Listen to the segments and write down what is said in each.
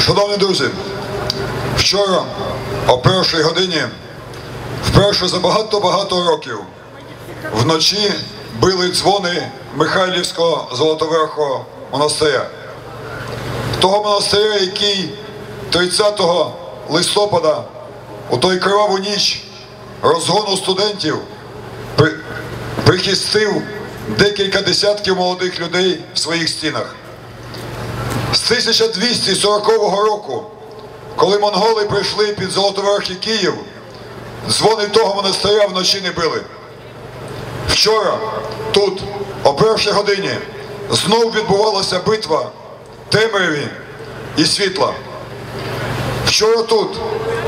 Шановні друзі, вчора о першій годині, вперше за багато-багато років, вночі били дзвони Михайлівського Золотоверхого монастиря. Того монастиря, який 30 листопада у той криваву ніч розгону студентів при- прихистив декілька десятків молодих людей в своїх стінах. З 1240 року, коли монголи прийшли під Золотоверх і Київ, дзвони того монастиря вночі не били. Вчора тут, о першій годині, знов відбувалася битва темряві і світла. Вчора тут,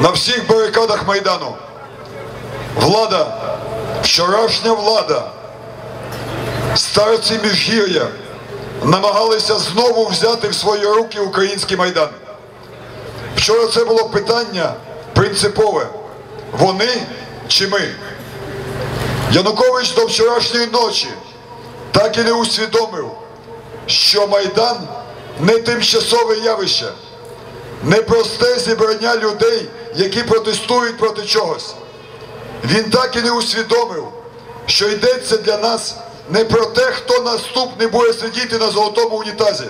на всіх барикадах Майдану, влада, вчорашня влада, старці міжгір'я намагалися знову взяти в свої руки український майдан. Вчора це було питання принципове. Вони чи ми? Янукович до вчорашньої ночі так і не усвідомив, що Майдан не тимчасове явище, не просте зібрання людей, які протестують проти чогось. Він так і не усвідомив, що йдеться для нас не про те, хто наступний буде сидіти на золотому унітазі.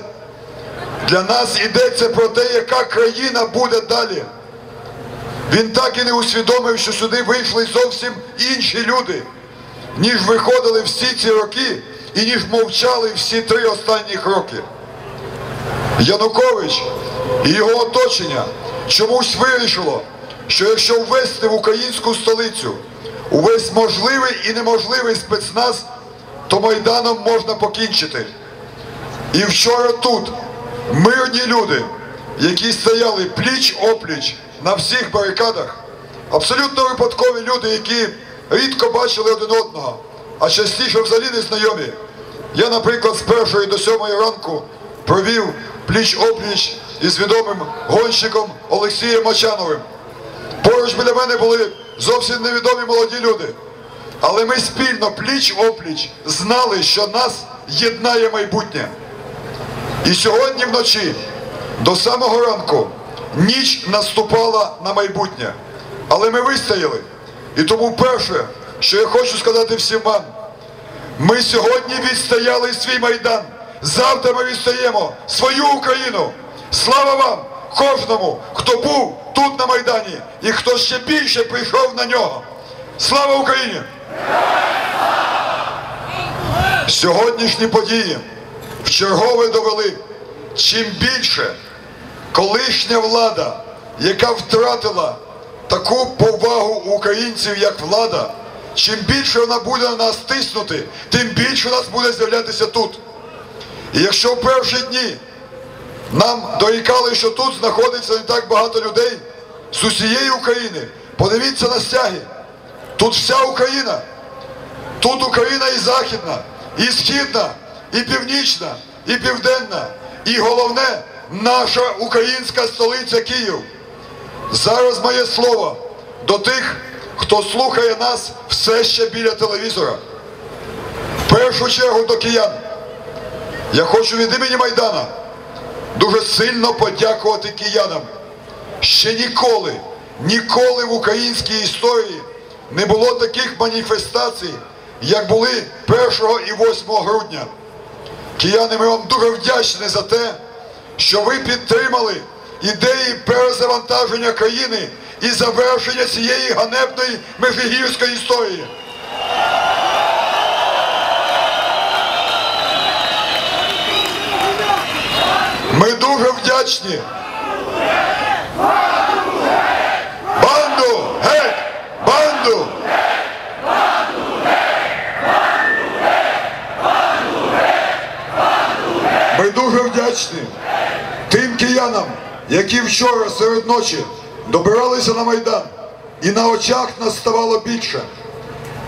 Для нас йдеться про те, яка країна буде далі. Він так і не усвідомив, що сюди вийшли зовсім інші люди, ніж виходили всі ці роки і ніж мовчали всі три останніх роки. Янукович і його оточення чомусь вирішило, що якщо ввести в українську столицю увесь можливий і неможливий спецназ, то Майданом можна покінчити. І вчора тут мирні люди, які стояли пліч-опліч на всіх барикадах, абсолютно випадкові люди, які рідко бачили один одного, а частіше взагалі не знайомі. Я, наприклад, з першої до сьомої ранку провів пліч-опліч із відомим гонщиком Олексієм Мачановим. Поруч біля мене були зовсім невідомі молоді люди. Але ми спільно пліч-опліч знали, що нас єднає майбутнє. І сьогодні вночі, до самого ранку, ніч наступала на майбутнє. Але ми вистояли. І тому перше, що я хочу сказати всім вам, ми сьогодні відстояли свій майдан. Завтра ми відстаємо свою Україну. Слава вам, кожному, хто був тут на Майдані і хто ще більше прийшов на нього. Слава Україні! Сьогоднішні події вчергове довели, чим більше колишня влада, яка втратила таку повагу українців, як влада, чим більше вона буде на нас тиснути, тим більше нас буде з'являтися тут. І якщо в перші дні нам дорікали, що тут знаходиться не так багато людей з усієї України, подивіться на стяги. Тут вся Україна. Тут Україна і Західна, і Східна, і Північна, і Південна. І головне, наша українська столиця Київ. Зараз моє слово до тих, хто слухає нас все ще біля телевізора. В першу чергу до киян. Я хочу від імені Майдана дуже сильно подякувати киянам. Ще ніколи, ніколи в українській історії не було таких маніфестацій, як були 1 і 8 грудня. Кияни, ми вам дуже вдячні за те, що ви підтримали ідеї перезавантаження країни і завершення цієї ганебної межигірської історії. Ми дуже вдячні. Банду! Геть! Банду! Ми дуже вдячні тим киянам, які вчора серед ночі добиралися на Майдан і на очах нас ставало більше.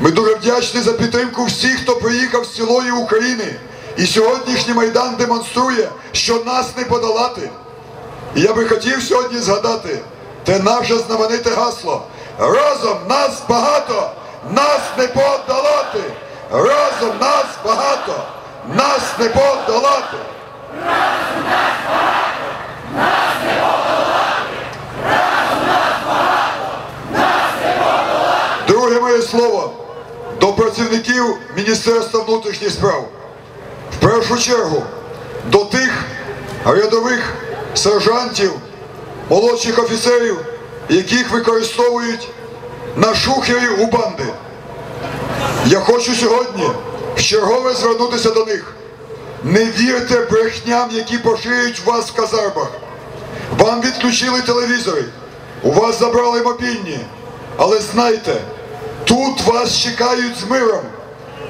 Ми дуже вдячні за підтримку всіх, хто приїхав з цілої України. І сьогоднішній Майдан демонструє, що нас не подолати. І я би хотів сьогодні згадати те наше знамените гасло. Разом нас багато, нас не подолати. Разом нас багато, нас не подолати. Друге моє слово до працівників Міністерства внутрішніх справ. В першу чергу до тих рядових сержантів, молодших офіцерів, яких використовують на шухері у банди. Я хочу сьогодні в чергове звернутися до них. Не вірте брехням, які поширюють вас в казармах. Вам відключили телевізори, у вас забрали мобільні. Але знайте, тут вас чекають з миром.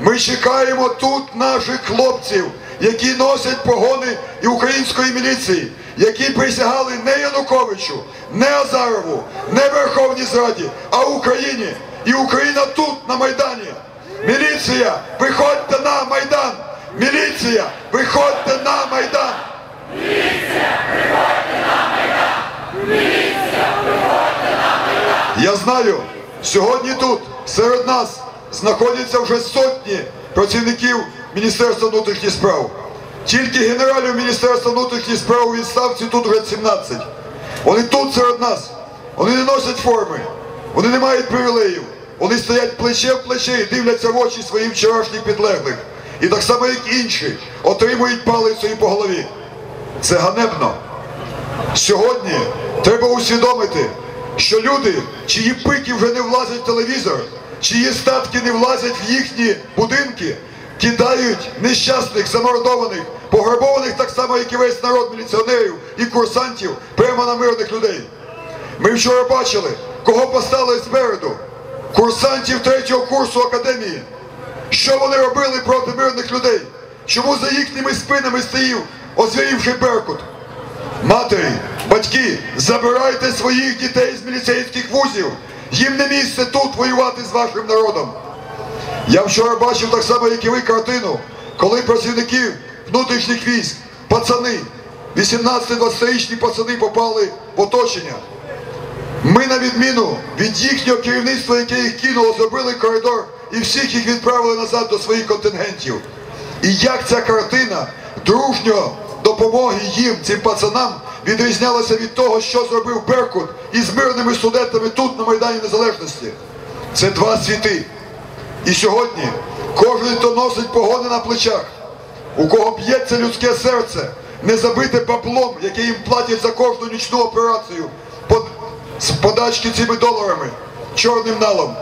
Ми чекаємо тут наших хлопців, які носять погони і української міліції, які присягали не Януковичу, не Азарову, не Верховній Зраді, а Україні. І Україна тут, на Майдані. Міліція, виходьте на Майдан! Міліція, виходьте на Майдан! Міліція, виходьте на майдан! Міліція, виходьте на майдан! Я знаю, сьогодні тут серед нас знаходяться вже сотні працівників Міністерства внутрішніх справ. Тільки генералів Міністерства внутрішніх справ у відставці тут вже 17. Вони тут серед нас. Вони не носять форми, вони не мають привілеїв. Вони стоять плече в плече і дивляться в очі своїм вчорашніх підлеглих. І так само, як інші, отримують палицею по голові. Це ганебно. Сьогодні треба усвідомити, що люди, чиї пики вже не влазять в телевізор, чиї статки не влазять в їхні будинки, кидають нещасних, замордованих, пограбованих так само, як і весь народ міліціонерів і курсантів прямо на мирних людей. Ми вчора бачили, кого поставили спереду. Курсантів третього курсу академії. Що вони робили проти мирних людей? Чому за їхніми спинами стоїв озвірівший Беркут? Матері, батьки, забирайте своїх дітей з міліцейських вузів. Їм не місце тут воювати з вашим народом. Я вчора бачив так само, як і ви картину, коли працівники внутрішніх військ, пацани, 18-20-річні пацани попали в оточення. Ми, на відміну від їхнього керівництва, яке їх кинуло, зробили коридор і всіх їх відправили назад до своїх контингентів. І як ця картина дружньо допомоги їм, цим пацанам, відрізнялася від того, що зробив Беркут із мирними студентами тут, на Майдані Незалежності. Це два світи. І сьогодні кожен, хто носить погони на плечах, у кого б'ється людське серце, не забите баблом, яке їм платять за кожну нічну операцію з подачки цими доларами, чорним налом.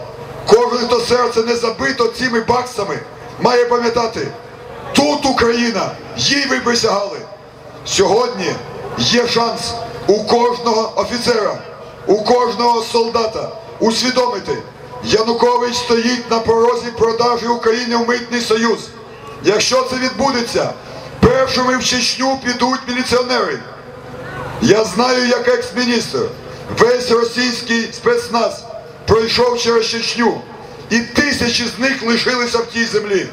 Кожен, хто серце не забито цими баксами, має пам'ятати, тут Україна, їй ви присягали. Сьогодні є шанс у кожного офіцера, у кожного солдата усвідомити, Янукович стоїть на порозі продажі України в митний союз. Якщо це відбудеться, першими в Чечню підуть міліціонери. Я знаю, як екс-міністр, весь російський спецназ пройшов через Чечню, і тисячі з них лишилися в тій землі.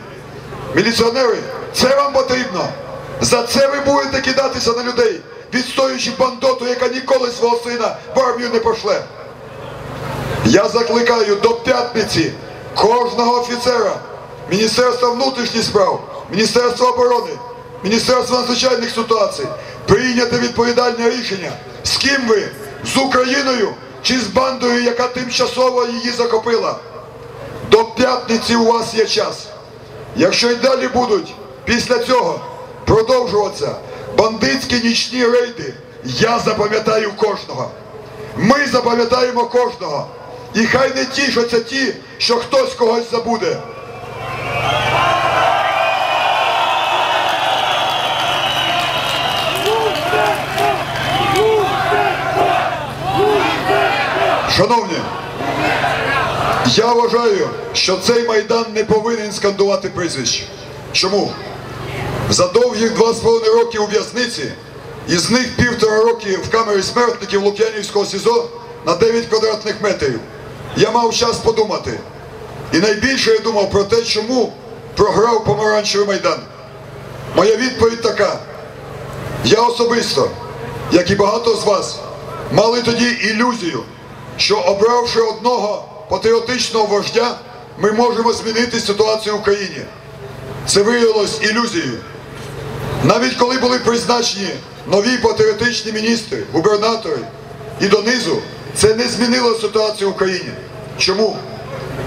Міліціонери, це вам потрібно. За це ви будете кидатися на людей, відстоюючи бандоту, яка ніколи свого сина в армію не пошле. Я закликаю до п'ятниці кожного офіцера Міністерства внутрішніх справ, Міністерства оборони, Міністерства надзвичайних ситуацій прийняти відповідальне рішення, з ким ви, з Україною чи з бандою, яка тимчасово її захопила. До п'ятниці у вас є час. Якщо й далі будуть після цього продовжуватися бандитські нічні рейди, я запам'ятаю кожного. Ми запам'ятаємо кожного. І хай не тішаться ті, що хтось когось забуде. Шановні, я вважаю, що цей майдан не повинен скандувати прізвище. Чому? За довгих два з половиною роки у в'язниці, із них півтора роки в камері смертників Лук'янівського СІЗО на 9 квадратних метрів. Я мав час подумати. І найбільше я думав про те, чому програв помаранчевий майдан. Моя відповідь така. Я особисто, як і багато з вас, мали тоді ілюзію, що обравши одного патріотичного вождя, ми можемо змінити ситуацію в Україні. Це виявилось ілюзією. Навіть коли були призначені нові патріотичні міністри, губернатори і донизу, це не змінило ситуацію в Україні. Чому?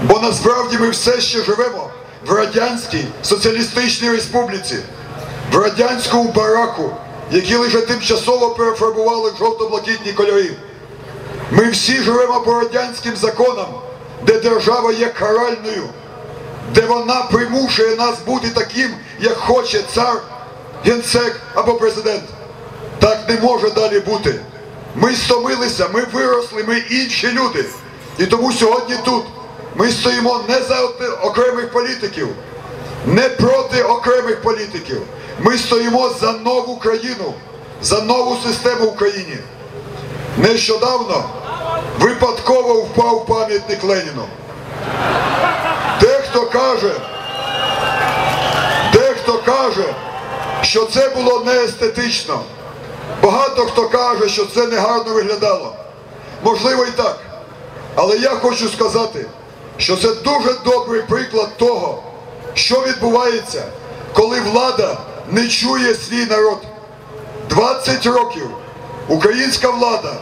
Бо насправді ми все ще живемо в радянській соціалістичній республіці, в радянському бараку, який лише тимчасово перефарбували жовто-блакитні кольори. Ми всі живемо по радянським законам, де держава є каральною, де вона примушує нас бути таким, як хоче цар, генсек або президент. Так не може далі бути. Ми стомилися, ми виросли, ми інші люди. І тому сьогодні тут ми стоїмо не за окремих політиків, не проти окремих політиків. Ми стоїмо за нову країну, за нову систему в Україні. Нещодавно випадково впав пам'ятник Леніну. Дехто каже, дехто каже, що це було неестетично. Багато хто каже, що це негарно виглядало. Можливо і так. Але я хочу сказати, що це дуже добрий приклад того, що відбувається, коли влада не чує свій народ. 20 років українська влада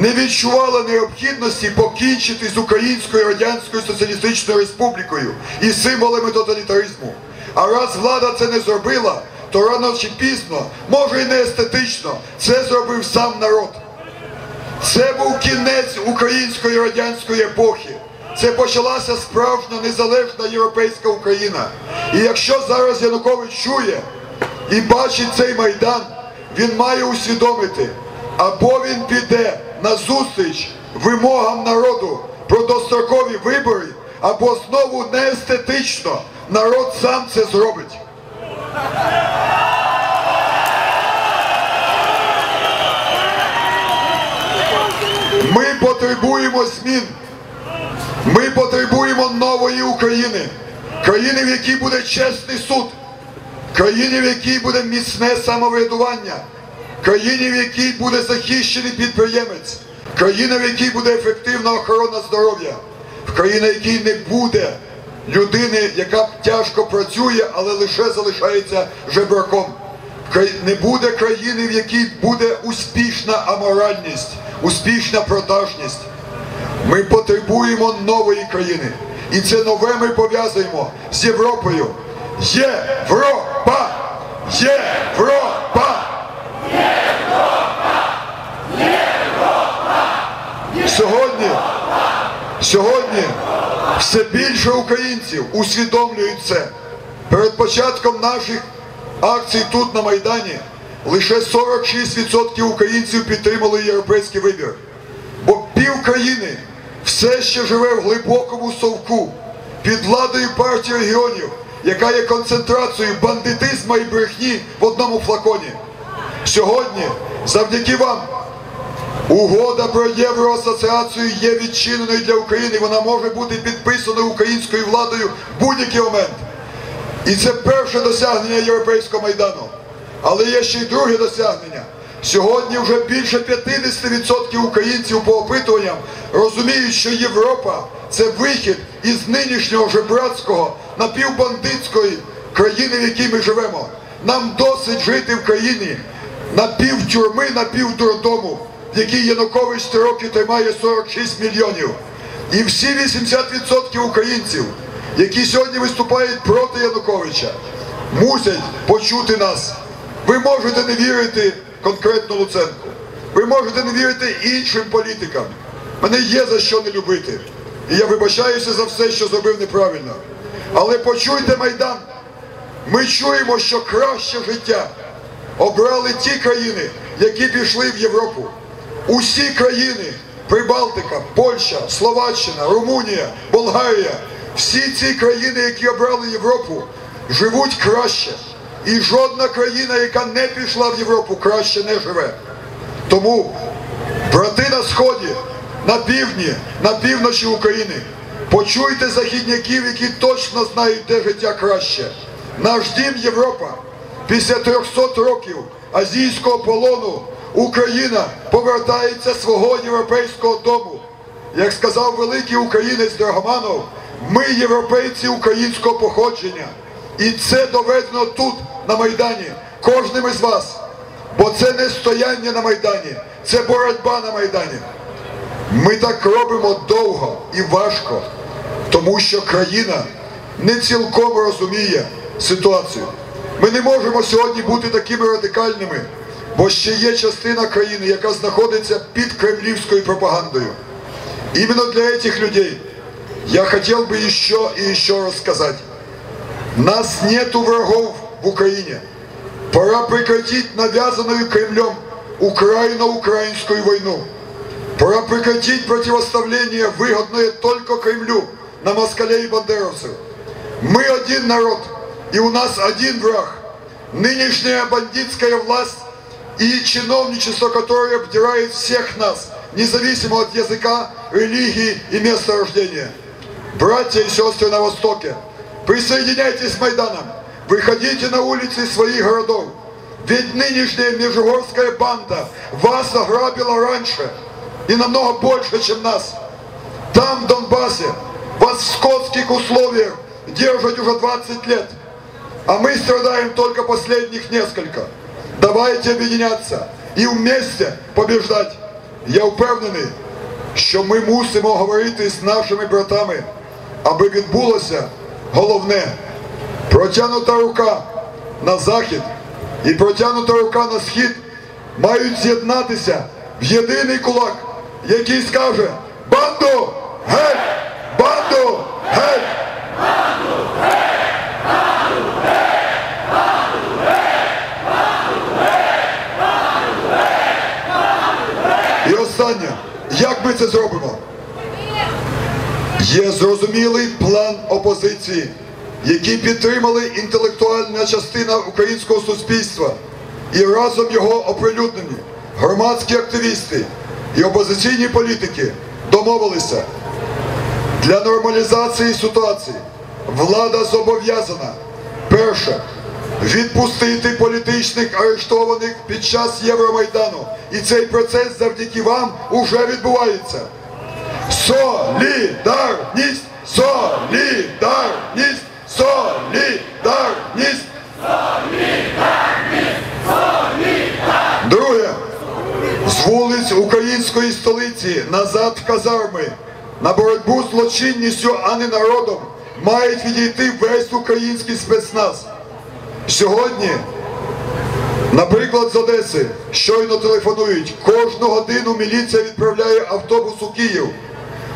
не відчувала необхідності покінчити з Українською Радянською Соціалістичною Республікою і символами тоталітаризму. А раз влада це не зробила, то рано чи пізно, може і не естетично, це зробив сам народ. Це був кінець української радянської епохи. Це почалася справжня незалежна європейська Україна. І якщо зараз Янукович чує і бачить цей майдан, він має усвідомити, або він піде на зустріч вимогам народу про дострокові вибори, або знову неестетично народ сам це зробить. Ми потребуємо змін. Ми потребуємо нової України, країни, в якій буде чесний суд, країни, в якій буде міцне самоврядування, країні, в якій буде захищений підприємець, країна, в якій буде ефективна охорона здоров'я, в країні, в якій не буде людини, яка тяжко працює, але лише залишається жебраком. Не буде країни, в якій буде успішна аморальність, успішна продажність. Ми потребуємо нової країни. І це нове ми пов'язуємо з Європою. Європа! Європа! Сьогодні, сьогодні все більше українців усвідомлюють це. Перед початком наших акцій тут на Майдані лише 46% українців підтримали європейський вибір. Бо пів країни все ще живе в глибокому совку під владою партії регіонів, яка є концентрацією бандитизму і брехні в одному флаконі. Сьогодні, завдяки вам, угода про євроасоціацію є відчиненою для України. Вона може бути підписаною українською владою в будь-який момент. І це перше досягнення Європейського майдану. Але є ще й друге досягнення. Сьогодні вже більше 50% українців по опитуванням розуміють, що Європа це вихід із нинішнього жебратського напівбандитської країни, в якій ми живемо. Нам досить жити в країні напівтюрми, напівдурдому, в якій Янукович 3 роки тримає 46 мільйонів. І всі 80% українців, які сьогодні виступають проти Януковича, мусять почути нас. Ви можете не вірити конкретно Луценку. Ви можете не вірити іншим політикам. Мене є за що не любити. І я вибачаюся за все, що зробив неправильно. Але почуйте Майдан. Ми чуємо, що краще життя обрали ті країни, які пішли в Європу. Усі країни Прибалтика, Польща, Словаччина, Румунія, Болгарія, всі ці країни, які обрали Європу, живуть краще. І жодна країна, яка не пішла в Європу, краще не живе. Тому, брати на сході, на півдні, на півночі України, почуйте західняків, які точно знають, де життя краще. Наш дім Європа. Після 300 років азійського полону Україна повертається свого європейського дому. Як сказав великий українець Драгоманов, ми європейці українського походження. І це доведено тут, на Майдані, кожним із вас. Бо це не стояння на Майдані, це боротьба на Майдані. Ми так робимо довго і важко. тому що країна не цілком розуміє ситуацію. Ми не можемо сьогодні бути такими радикальними, бо ще є частина країни, яка знаходиться під кремлівською пропагандою. Именно для этих людей я хотел бы еще и еще раз сказать. Нас нету врагов в Украине. Пора прекратить навязанную Кремлем украино-украинскую войну. Пора прекратить противоставление, выгодное только Кремлю, на москалей и бандеровцев. Мы один народ, и у нас один враг. Нынешняя бандитская власть и чиновничество, которое обдирает всех нас, независимо от языка, религии и места рождения. Братья и сестры на Востоке, присоединяйтесь к Майданам, выходите на улицы своих городов. Ведь нынешняя Межигорская банда вас ограбила раньше и намного больше, чем нас. Там, в Донбассе, вас в скотских условиях держат уже 20 лет. А мы страдаем только последних несколько. Давайте об'єднятися і вместе побіждати. Я впевнений, що ми мусимо говорити з нашими братами, аби відбулося головне протягнута рука на захід і протягнута рука на схід мають з'єднатися в єдиний кулак, який скаже банду геть! Банду геть! І останнє, як ми це зробимо? Є зрозумілий план опозиції, який підтримали інтелектуальна частина українського суспільства і разом його оприлюднені громадські активісти і опозиційні політики домовилися. Для нормалізації ситуації влада зобов'язана перше відпустити політичних арештованих під час Євромайдану. І цей процес завдяки вам уже відбувається. Солідарність! Солідарність! Солідарність! Друге. З вулиць української столиці назад в казарми на боротьбу з злочинністю, а не народом, мають відійти весь український спецназ. Сьогодні, наприклад, з Одеси щойно телефонують, кожну годину міліція відправляє автобус у Київ.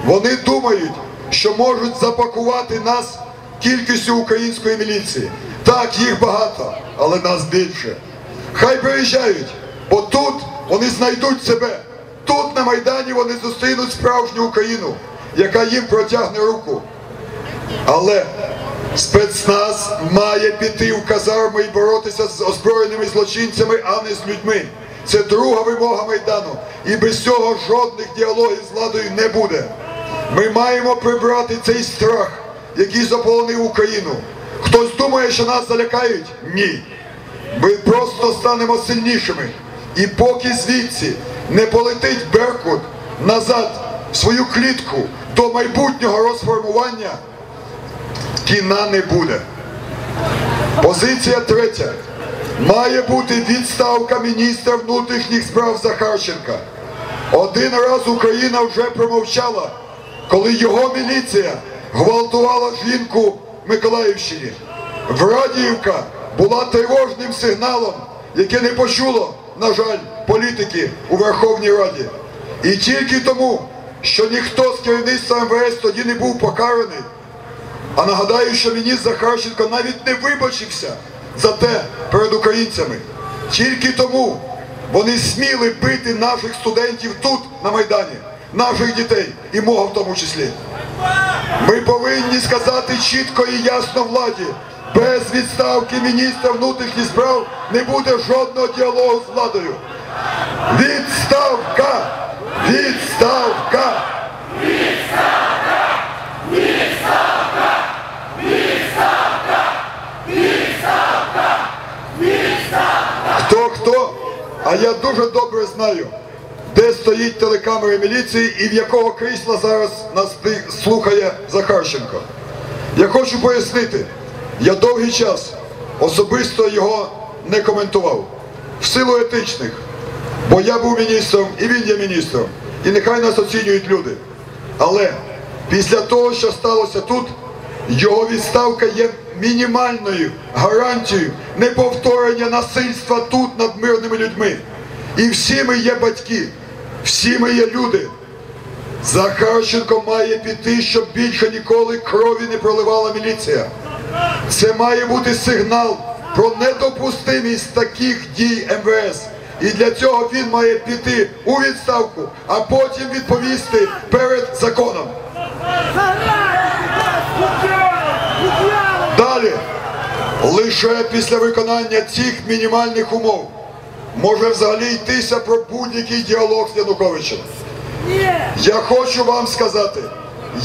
Вони думають, що можуть запакувати нас кількістю української міліції. Так, їх багато, але нас більше. Хай приїжджають, бо тут вони знайдуть себе. Тут на Майдані вони зустрінуть справжню Україну, яка їм протягне руку. Але спецназ має піти в казарми і боротися з озброєними злочинцями, а не з людьми. Це друга вимога Майдану. І без цього жодних діалогів з владою не буде. Ми маємо прибрати цей страх, який заполонив Україну. Хтось думає, що нас залякають? Ні. Ми просто станемо сильнішими. І поки звідси не полетить Беркут назад в свою клітку до майбутнього розформування, кіна не буде. Позиція третя. Має бути відставка міністра внутрішніх справ Захарченка. Один раз Україна вже промовчала, коли його міліція гвалтувала жінку в Миколаївщині. Врадіївка була тривожним сигналом, яке не почуло, на жаль, політики у Верховній Раді. І тільки тому, що ніхто з керівництва МВС тоді не був покараний, а нагадаю, що міністр Захарченко навіть не вибачився за те перед українцями. Тільки тому вони сміли бити наших студентів тут, на Майдані, наших дітей і мого в тому числі. Ми повинні сказати чітко і ясно владі, без відставки міністра внутрішніх справ не буде жодного діалогу з владою. Відставка! Відставка! Хто хто? А я дуже добре знаю, де стоїть телекамери міліції і в якого крісла зараз нас слухає Захарченко. Я хочу пояснити, я довгий час особисто його не коментував. В силу етичних, бо я був міністром і він є міністром. І нехай нас оцінюють люди. Але після того, що сталося тут, його відставка є мінімальною гарантією неповторення насильства тут над мирними людьми. І всі ми є батьки, всі ми є люди. Захарченко має піти, щоб більше ніколи крові не проливала міліція. Це має бути сигнал про недопустимість таких дій МВС. І для цього він має піти у відставку, а потім відповісти перед законом. Далі, лише після виконання цих мінімальних умов може взагалі йтися про будь-який діалог з Януковичем. Я хочу вам сказати,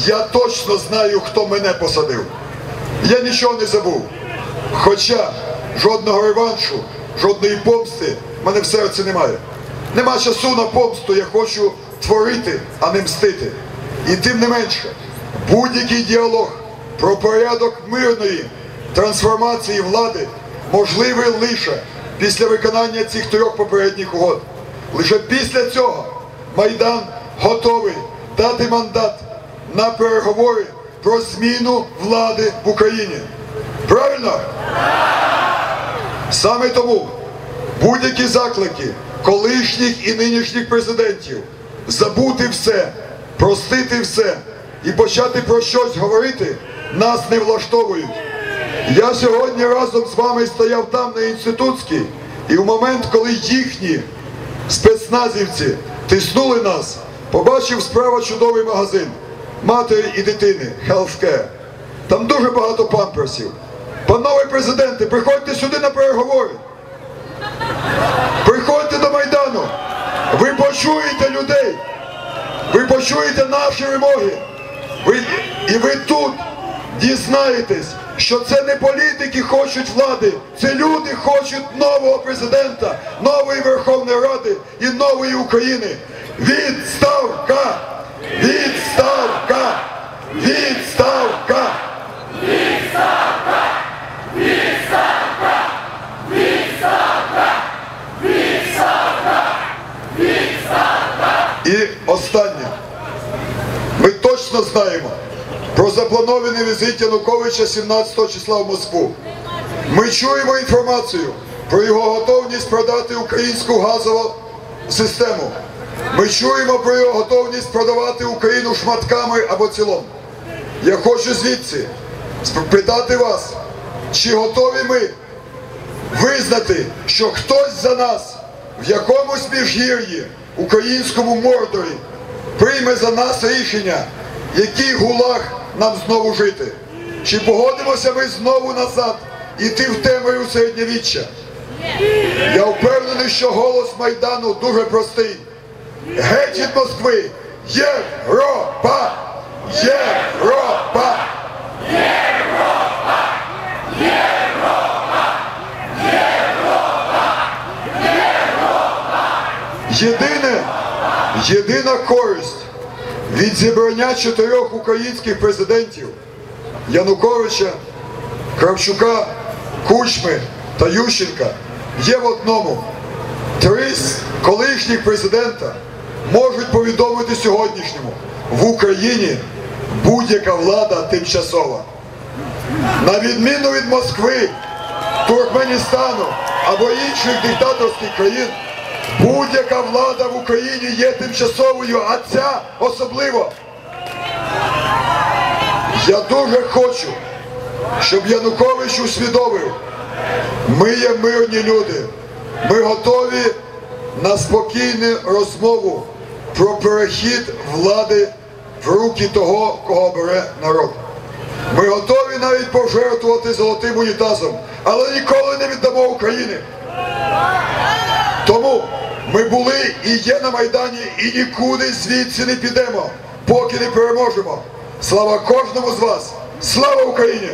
я точно знаю, хто мене посадив. Я нічого не забув. Хоча жодного реваншу, жодної помсти в мене в серці немає. Нема часу на помсту, я хочу творити, а не мстити. І тим не менше, будь-який діалог про порядок мирної трансформації влади можливий лише після виконання цих трьох попередніх угод. Лише після цього Майдан готовий дати мандат на переговори про зміну влади в Україні. Правильно? Саме тому будь-які заклики колишніх і нинішніх президентів забути все, простити все і почати про щось говорити нас не влаштовують. Я сьогодні разом з вами стояв там на інститутській, і в момент, коли їхні спецназівці тиснули нас, побачив справа чудовий магазин матері і дитини, Healthcare. Там дуже багато памперсів. Панове президенти, приходьте сюди на переговори. Приходьте до Майдану. Ви почуєте людей. Ви почуєте наші вимоги. Ви, і ви тут дізнаєтесь, що це не політики хочуть влади, це люди хочуть нового президента, нової Верховної Ради і нової України. Відставка! Відставка! І останнє. Ми точно знаємо про запланований візит Януковича 17 числа в Москву. Ми чуємо інформацію про його готовність продати українську газову систему. Ми чуємо про його готовність продавати Україну шматками або цілом. Я хочу звідси спитати вас, чи готові ми визнати, що хтось за нас в якомусь міжгір'ї, українському мордорі, прийме за нас рішення, який гулаг нам знову жити. Чи погодимося ми знову назад іти в темряву середньовіччя? Я впевнений, що голос Майдану дуже простий. Геть від Москви! Європа! Європа! Єдине, єдина користь від зібрання чотирьох українських президентів Януковича, Кравчука, Кучми та Ющенка є в одному. Три з колишніх президента можуть повідомити сьогоднішньому в Україні будь-яка влада тимчасова. На відміну від Москви, Туркменістану або інших диктаторських країн, будь-яка влада в Україні є тимчасовою, а ця особливо. Я дуже хочу, щоб Янукович усвідомив, ми є мирні люди. Ми готові на спокійну розмову про перехід влади в руки того, кого бере народ. Ми готові навіть пожертвувати золотим унітазом, але ніколи не віддамо України. Тому ми були і є на Майдані, і нікуди звідси не підемо, поки не переможемо. Слава кожному з вас! Слава Україні!